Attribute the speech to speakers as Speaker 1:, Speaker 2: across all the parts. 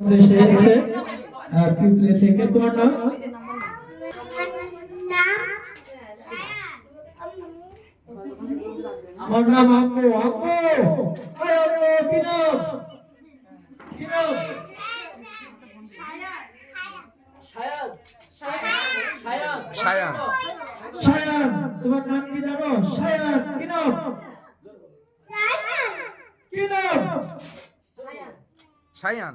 Speaker 1: দেশে এসেছে। পিপলে থেকে? তোমার নাম? আমার নাম আম্মু। আম্মু! আম্মু কি নাম কি নাম
Speaker 2: সায়ান।
Speaker 1: তোমার নাম কি জানো? শায়ান কি নাম কি নাম
Speaker 2: সায়ান।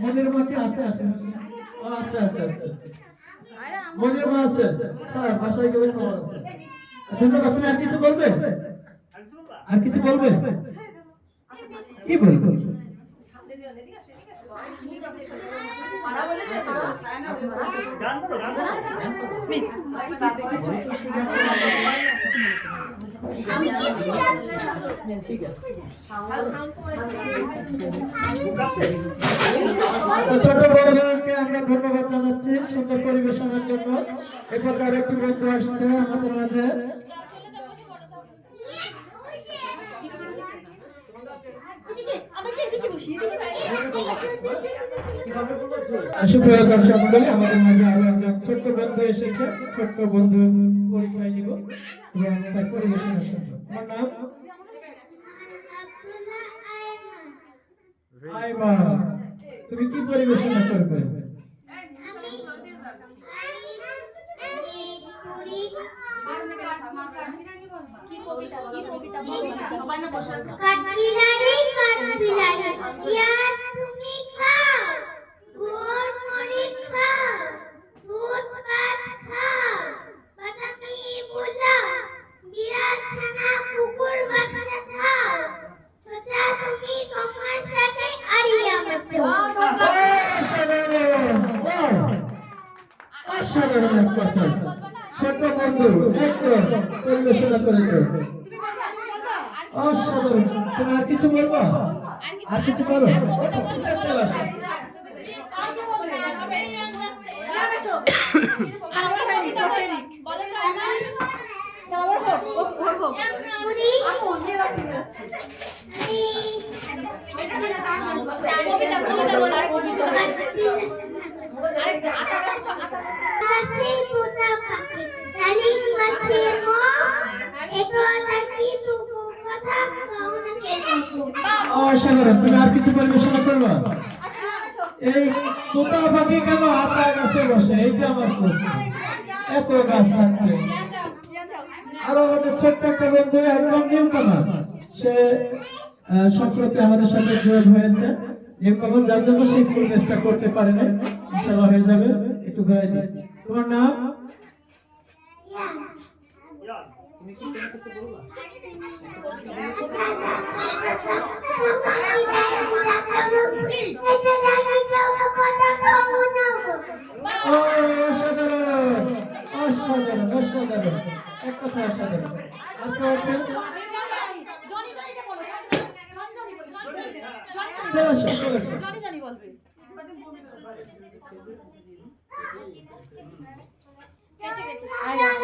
Speaker 1: মনের মা কি আছে ও আচ্ছা আচ্ছা। মনের মা আছে স্যার বাসায় গেলে খবর আছে ধন্যবাদ তুমি আর কিছু বলবে আর কিছু বলবে কি বলবে তো ছোট বন্ধুকে আমরা ধন্যবাদ জানাচ্ছি সুন্দর পরিবেশনের জন্য। এ প্রকার একটি বন্ধু আসছে আমাদের মাঝে। আমাদের মাঝে আরও একজন ছোট্ট বন্ধু এসেছে। ছোট্ট বন্ধু পরিচয় দিব। এবং তার পরিবেশনের শুনব আমার নাম? আইমা তুমি কি পরিবেশনা করবে?
Speaker 3: কি
Speaker 1: অসাধারণ কথা। ছোট্ট বন্ধু একদম পরিবেশনা অসাধারণ। তুমি আর কিছু বলব? আর কিছু করো? চলে আসো।
Speaker 4: হাসি পোতা পাখি ডালিম গাছে মো একলা কি তুকু কথা কও না কেন
Speaker 1: তুমি আর কিছু পরিবেশনা করব? এই তোতা পাখি কেন আতা গাছে আমার প্রশ্ন। এত গাছ থাকবে। আরও আমাদের ছোট্ট একটা বন্ধু একদম নিউ সে আহ, সম্প্রতি আমাদের সাথে যোগ হয়েছে। নিউ যার জন্য সেই স্কুল টেস্টটা করতে পারে না ইনশাআল্লাহ হয়ে যাবে। একটু ঘুরাই তোমার নাম? ও অসাধারণ অসাধারণ অসাধারণ এক কথা অসাধারণ। আর কেউ আছে চলে আসো চলে আসো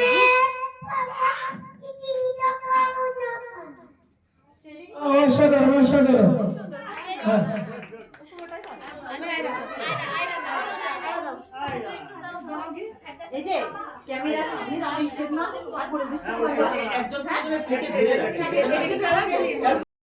Speaker 1: ও, অসাধারণ অসাধারণ। হ্যাঁ
Speaker 5: এই যে ক্যামেরা সামনে দাঁড়িয়ে না
Speaker 6: একজন থেকে